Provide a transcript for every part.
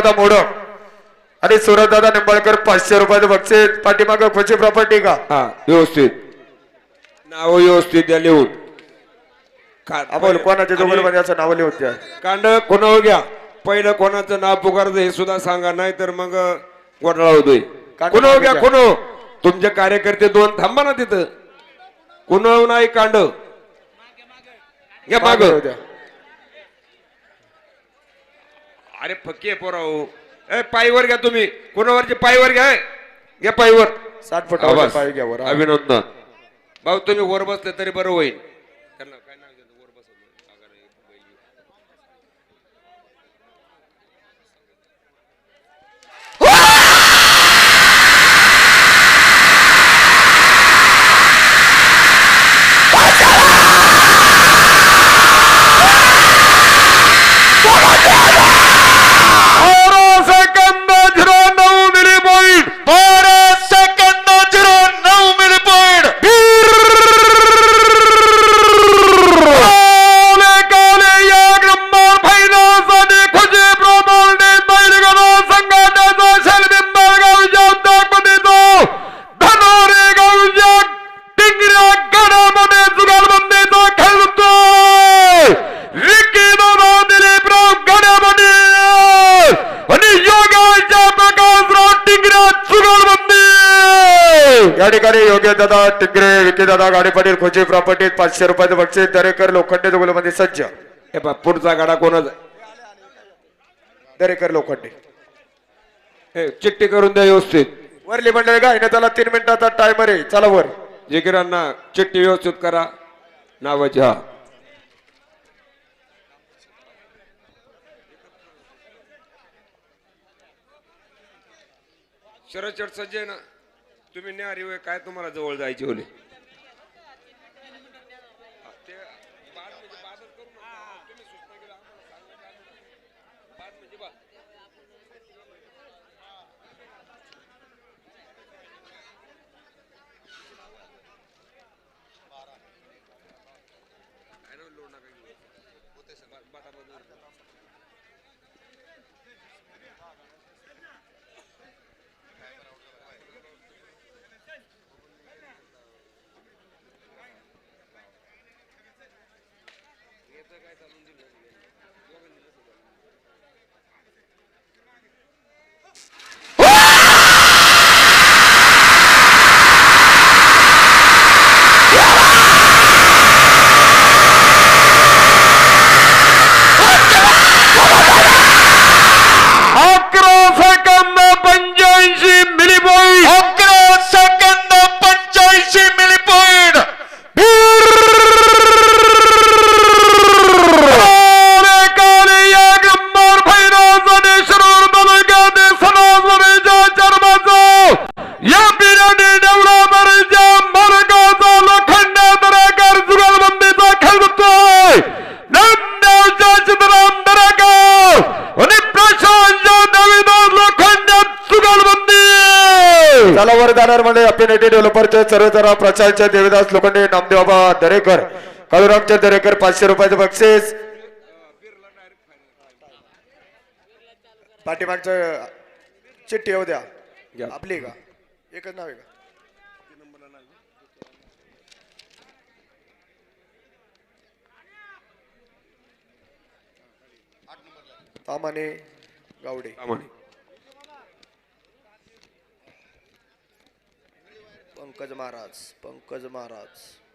दादा मोडक आणि सुरत दादा निंबाळकर पाचशे रुपयाचं बक्षीस पाठीमाग खुशी प्रॉपर्टी का? हा व्यवस्थित. नाव व्यवस्थित द्या लिहून. अमोल कोणाच्या आणि जोगलमध्ये असं नाव लिहून द्या. कांड कोणावर घ्या? पहिलं कोणाचं नाव पुकारचं हे सुद्धा सांगा नाही तर मग घोटाळा होतोय. कुणो घ्या. कुणो तुमचे कार्यकर्ते दोन थांबा ना तिथं. कुणो नाही कांड. घ्या माग द्या. अरे फक्के पोराव ए पायवर घ्या तुम्ही. कुणावरचे पायवर घ्या घ्या पायवर. साठ फुट आवाज. पाय घ्या वर हा. अभिनंदन. भाऊ तुम्ही वर बसले तरी बरं होईल. ठिकाणी दादा टिंगरे विकी दादा गाडी पाटील खोची प्रॉपर्टी पाचशे रुपयाचं बक्षीस दरेकर लोखंडे मध्ये सज्ज. हे पहा, पुढचा गाडा कोणाचा दरेकर लोखंडे. हे चिठ्ठी करून द्या व्यवस्थित. वरली मंडळी गाय ना त्याला तीन मिनिटाचा टायमर आहे. चला वर. जिगिरांना चिठ्ठी व्यवस्थित करा. नावाची हा. शरद चट सज्ज ना? तुम्ही न्यारी होय काय तुम्हाला जवळ जायचे होले ते बाद म्हणजे बादच करू नका. तुम्ही सूचना केल्या आम्हाला सांगा काय नाही. बाद म्हणजे बाद. काय नाही लोड नका घेऊ. बा- बाटाबाजू. येतं काय चालून दिलं दोघांनी कसं झालं? अकरा सेकंद पंच्याऐंशी मिली पॉईंट अकरा सेकंद पंच्याऐंशी मिली पॉईंट एक नंबर फैराजाने शिरूर तालुक्यातील सणासुरीच्या जन्माचा या पिढ्याने डेव्हलपरच्या मार्गाचा लोखंड दराकर जुगलबंदीचा खेळतोय नामदेवच्या चित्राम दराकर आणि प्रशांतच्या दावेदार लोखंडात जुगलबंदी चला वर जाणार मध्ये अपिनेटी डेव्हलपरचे सर्व जरा प्रचारचे देवीदास लोखंडे नामदेवबा दरेकर काळूरामचे दरेकर पाचशे रुपयाचं बक्षीस. पाठीमागचं चिठ्ठी येऊ द्या. घ्या. आपली का? एकच नाव आहे का? तामाने गावडे. प्रामाणिक. पंकज महाराज पंकज महाराज.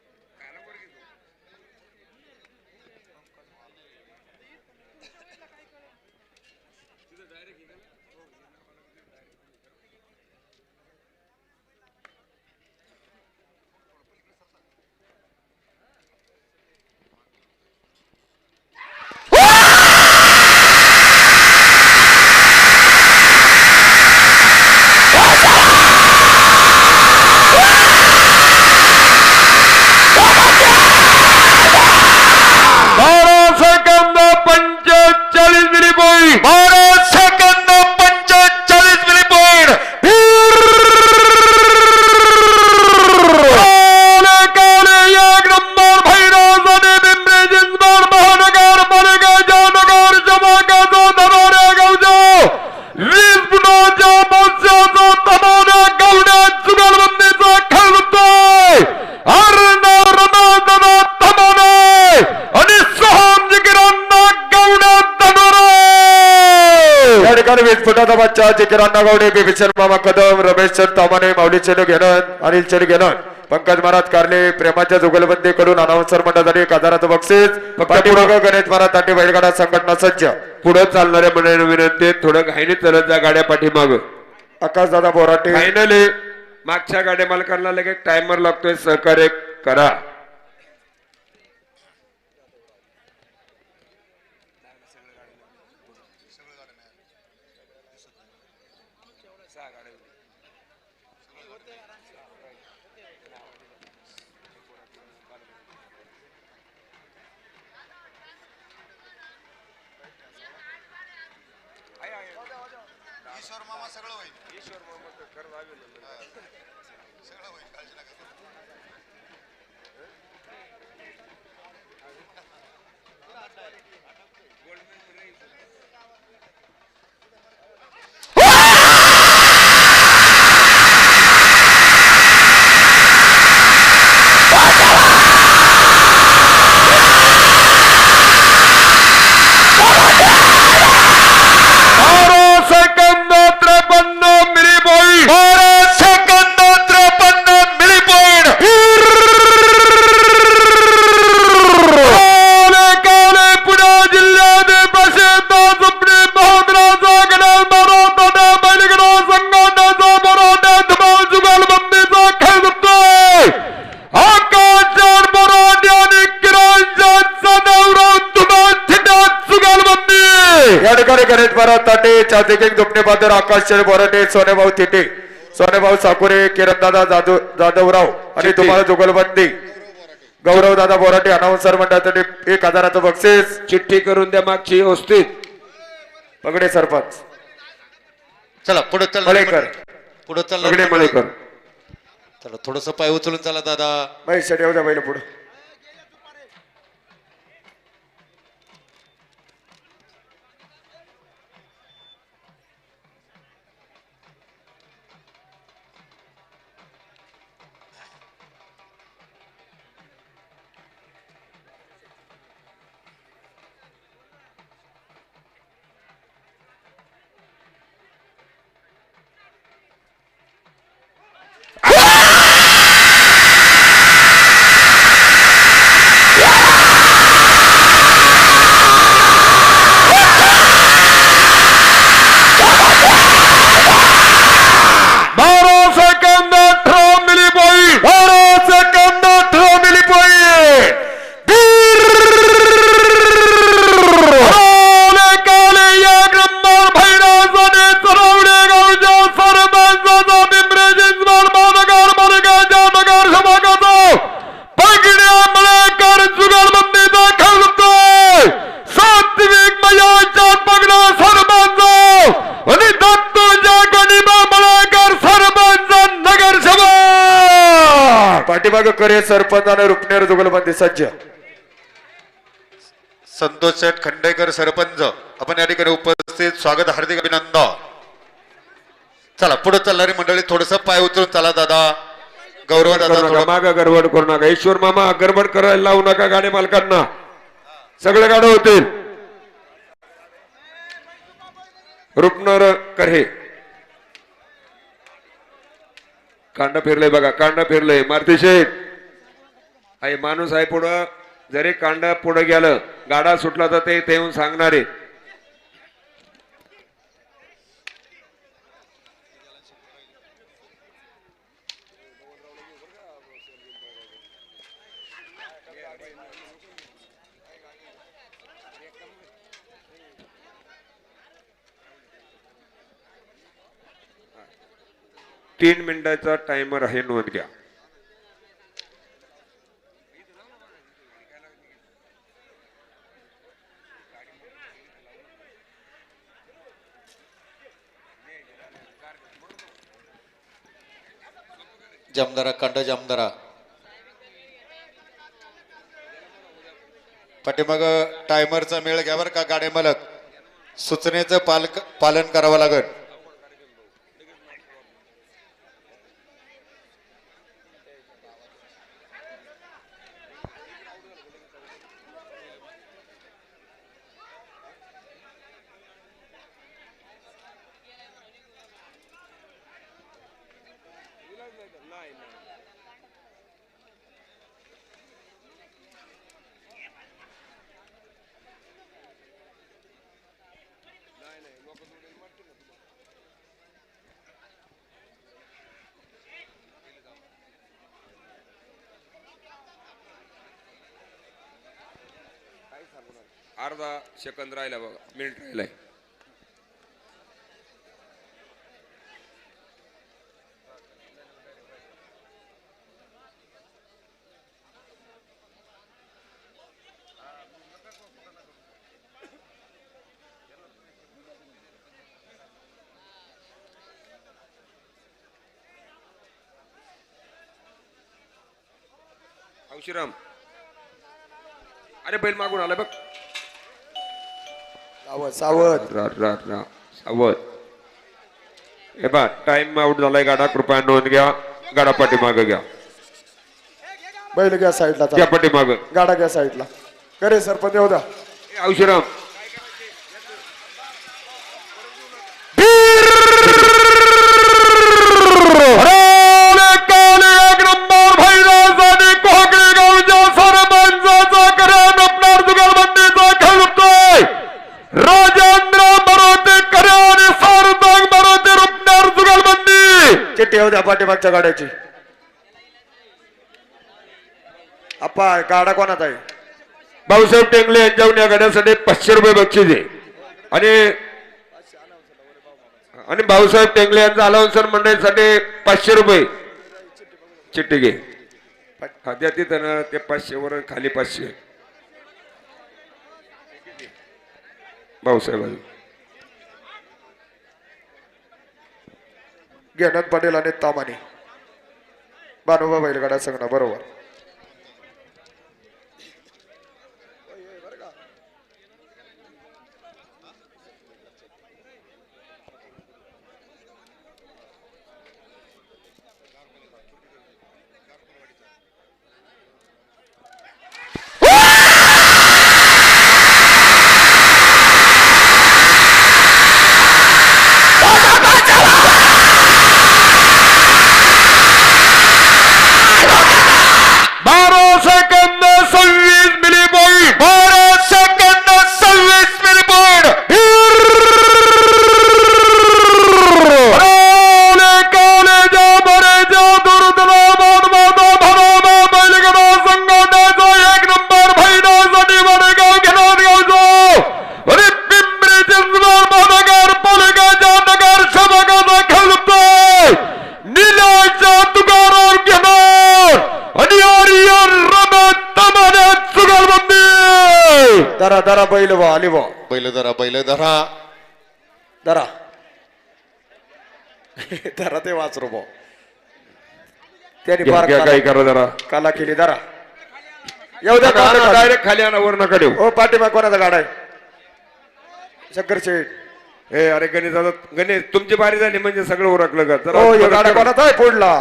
बच्चा जिकिरान नागवडे बिभीषण मामा कदम रमेश चंद तामाने माऊली चेलो घेणं अनिल चेलो घेणं पंकज महाराज कारले प्रेमाच्या जुगलबंदी कडून अनाउन्सर मंडळासाठी एक हजाराचं बक्षीस गणेश महाराज ताटे बैलगाडा संघटना सज्ज. पुढे चालणाऱ्या मंडळींना विनंती थोडं घाईने चलत जा गाड्या पाठीमाग. आकाश दादा बोराटे. फायनली मागच्या गाड्या मालकांना लगेच टायमर लागतोय सहकार्य करा. ईश्वर मामा सगळं होईल. सगळं होईल काळजी नका करू. सेकंद किंग दुपणे बादर आकाश चेड बोराटे सोनेभाऊ तिटे सोनेभाऊ साकुरे किरण दादा जाधव जाधवराव आणि. तुम्हाला जुगलबंदी. गौरव दादा बोराटे अनाउन्सर मंडळासाठी एक हजाराचं बक्षीस. चिठ्ठी करून द्या मागची व्यवस्थित पगडे सरपंच. चला पुढे चल मलेकर पुढे. चल पगडे मळेकर. चला थोडस पाय उचलून चला दादा. महेश येऊ द्या पहिलं पुढे. पाठीमाग करे सरपंच आणि रुपनेर जुगलबंदी सज्ज. संतोष शेठ खंडेकर सरपंच आपण या ठिकाणी उपस्थित. स्वागत हार्दिक अभिनंदन. चला पुढे चालणारी मंडळी थोडस पाय उचलून चला दादा. गौरव दादा मागा गडबड करू नका. ईश्वर मामा गडबड करायला लावू नका गाडी मालकांना. सगळे गाडे होतील. रुपनर करे कांड फिरलंय बघा कांड फिरलंय मारुती शेठ. आहे माणूस आहे पुढं. जरी कांड पुढं गेलं गाडा सुटला तर ते इथे येऊन सांगणारे. तीन मिनिटाचा टायमर आहे नोंद घ्या. जमदारा कंड जमदारा. पाठीमाग टायमरचा मेळ घ्या बरं का गाडे मालक. सूचनेचं पालक पालन करावं लागेल. अर्धा सेकंद राहिला बघा मिनिट राहिलाय. अंशीराम अरे बैल मागून आला बघ. सावध सावध. रा रा रा सावध. हे बा टाइम आउट झालाय गाडा कृपया नोंद घ्या. गाडा पाठीमाग घ्या. बैल घ्या साईडला घ्या पाठीमाग. गाडा घ्या साईडला करे सरपंच येऊ द्या. पाठीमागच्या गाड्याची. अप्पा गाडा कोणाचा आहे? भाऊसाहेब टेंगले यांच्याहून या गाड्यासाठी पाचशे रुपये बक्षीस आहे. आणि आणि भाऊसाहेब टेंगले यांचा अलाउन्सर मंडळीसाठी पाचशे रुपये. चिठ्ठी घे. हा द्या तिथं ना ते पाचशे वर खाली पाचशे. भाऊसाहेब घेण्यात पटेल आणि तामाने बानोबा बैलगाडा संघ बरोबर. दरा दरा बैल वा आली वा बैल धरा दरा दरा ते वाचरो भाऊ त्यांनी फार घ्या काही करा जरा कला केली दरा येऊ द्या गाडा खाली. डायरेक्ट खाली आणा वर नका देऊ हो पाठीमाग कोणाचा गाडा आहे शंकर शेठ हे अरे गणेश दादा गणेश तुमची बारी झाली म्हणजे सगळं उरकलं का जरा हो गाडा. कोणाचा आहे पुढला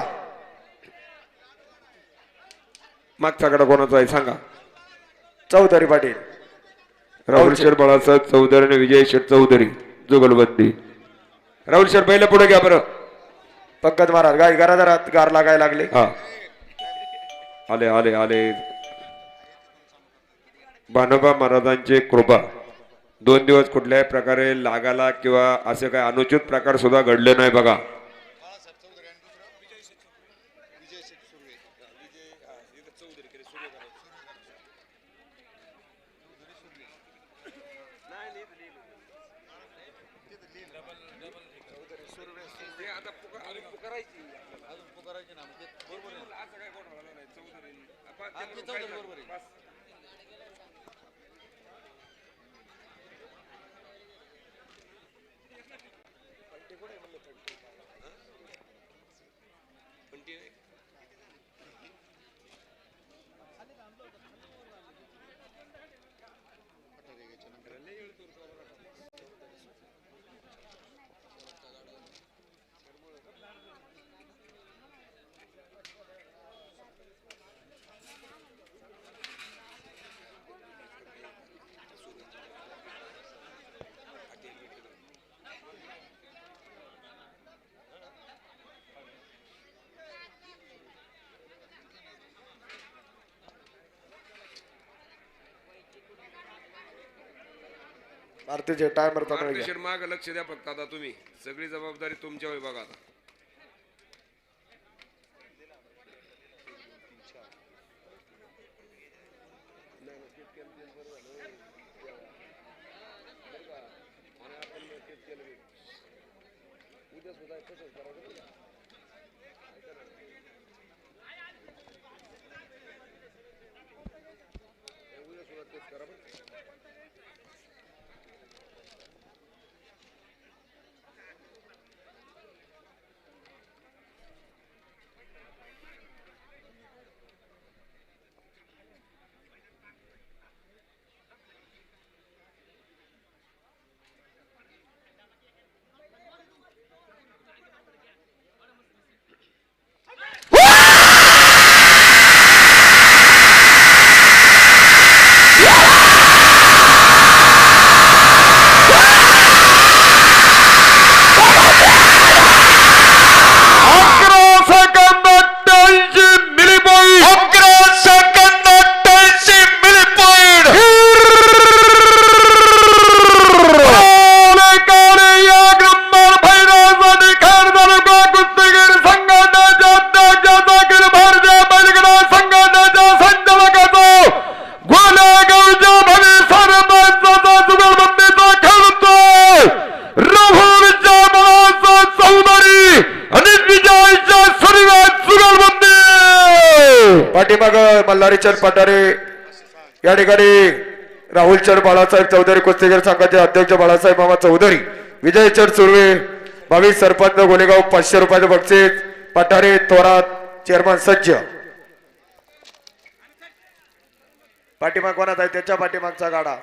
मागचा कडा कोणाचा आहे सांगा चौधरी पाटील राहुल शेठ बाळासाहेब चौधरी आणि विजय शेठ चौधरी जुगलबंदी. राहुल शेठ पहिलं पुढे घ्या बरं. पंकज महाराज गाय घरादारात गार लागायला लागले. हा. आले आले आले. भानोबा महाराजांची कृपा. दोन दिवस कुठल्याही प्रकारे लागाला किंवा असे काही अनुचित प्रकार सुद्धा घडले नाही बघा. doing? आरतीचे टायमर तर भारतीय माग लक्ष द्या फक्त आता तुम्ही. सगळी जबाबदारी तुमच्या बघा आता. अकरा मल्हारीचंद पठारे. या ठिकाणी राहुलचंद बाळासाहेब चौधरी कुस्तीगीर संघाचे अध्यक्ष बाळासाहेब मामा चौधरी. विजयचंद सुर्वे. भावी सरपंच गोलेगाव पाचशे रुपयाचे बक्षीस. पठारे थोरात चेअरमन सज्ज. पाठीमाग कोणाचा आहे? त्याच्या पाठीमागचा गाडा.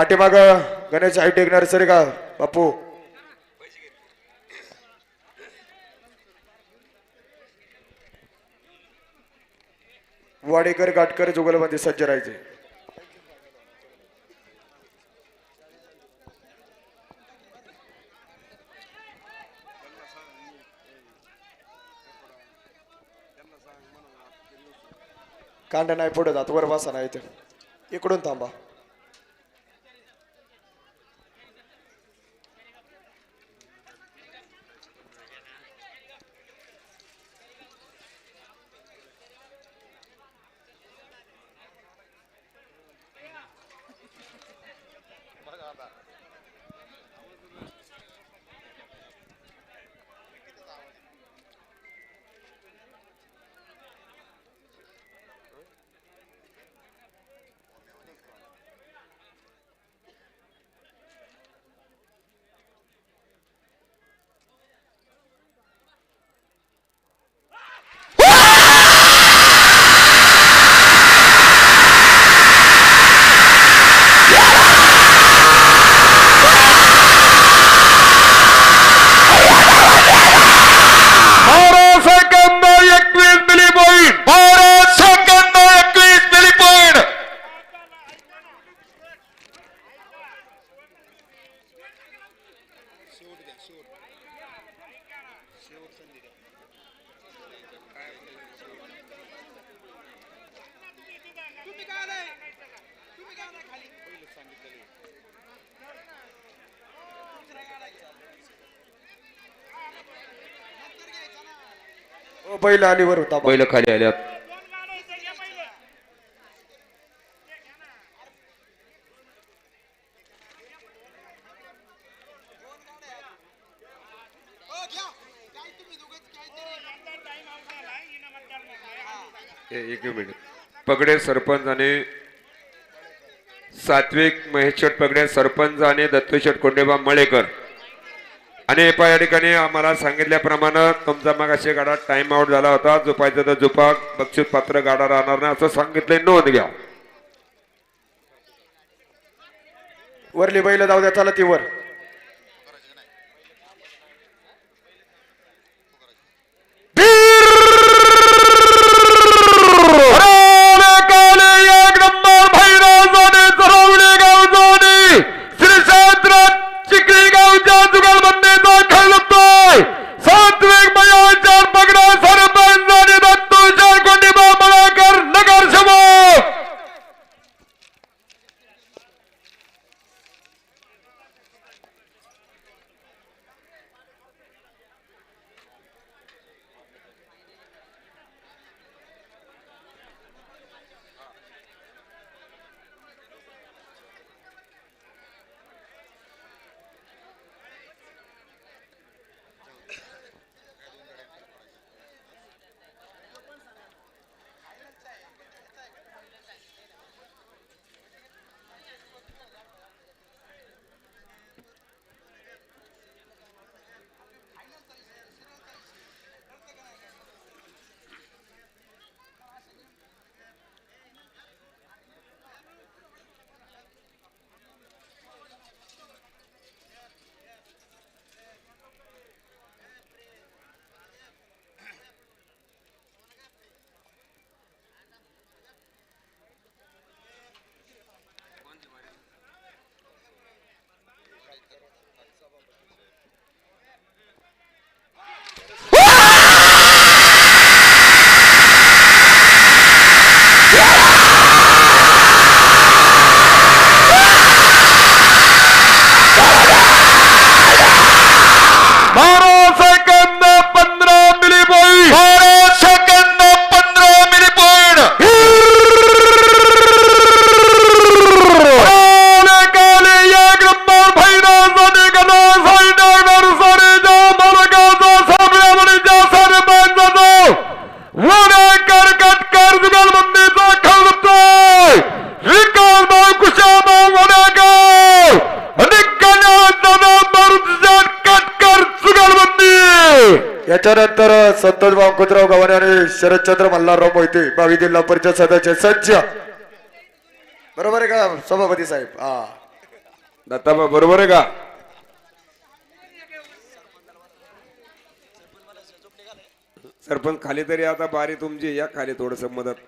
पाठीमाग गणेश हायटेक नर्सरी का बापू. वाडेकर गाटकर जुगलमध्ये सज्ज राहायचे. कांड नाही पुढे जात वर बसा नाही इकडून थांबा. बैल आलीवर होता बैल खाली आल्यात. एक मिनिट. पगडे सरपंच आणि सात्विक महेशट पगडे सरपंच आणि दत्तशेठ कोंडेबा मळेकर. आणि एपा या ठिकाणी आम्हाला सांगितल्याप्रमाणे तुमचा मग असे गाडा टाइम आउट झाला होता. झोपायचं तर झोपा बक्षीस पात्र गाडा राहणार नाही असं सांगितलंय. नोंद घ्या. वरली बैल जाऊ द्या चला ती वर. शरदचंद्र मल्हारराव मोहिते भावी जिल्हा परिषद सदस्य सज्ज. बरोबर आहे का सभापती साहेब? हा. दत्ताबा बरोबर आहे का? सरपंच खाली तरी आता बारी तुमची या खाली थोडस मदत.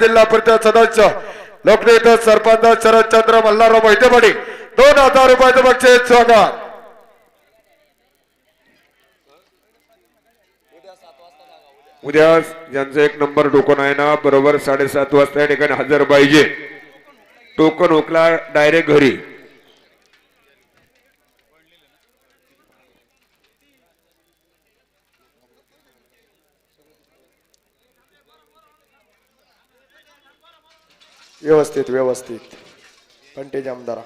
जिल्हा परिषद सदस्य लोकनेते सरपंच शरदचंद्र मल्हारराव मोहितेवाडी दोन हजार रुपयाचं बक्षीस स्वागत. उद्या ज्यांचं एक नंबर टोकन आहे ना बरोबर साडेसात वाजता या ठिकाणी हजर पाहिजे. टोकन उकला डायरेक्ट घरी. व्यवस्थित व्यवस्थित. कंटेज आमदारा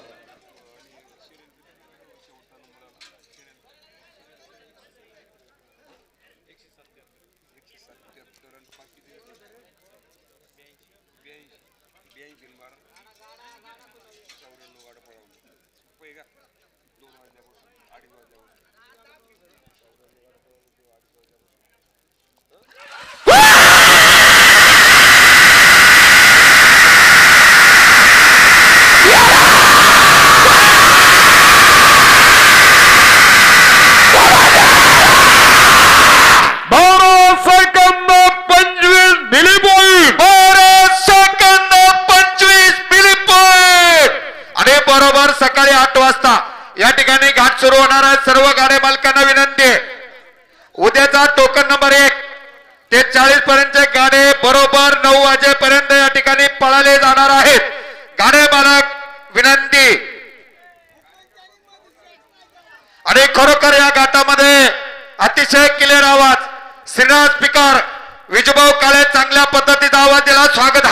बारा सेकंद पंचवीस मिली पॉईंट बारा सेकंद पंचवीस मिली पॉईंट आणि बरोबर सकाळी आठ वाजता या ठिकाणी घाट सुरू होणार आहे सर्व गाड्या मालकांना विनंती आहे उद्याचा टोकन नंबर एक. ते चाळीस पर्यंतचे गाडे बरोबर नऊ वाजेपर्यंत या ठिकाणी पळाले जाणार आहेत. गाडे मालक विनंती. आणि खरोखर या गाटामध्ये अतिशय क्लिअर आवाज. श्रीनाथ स्पीकर विजूभाऊ काळे चांगल्या पद्धतीचा आवाज दिला. स्वागत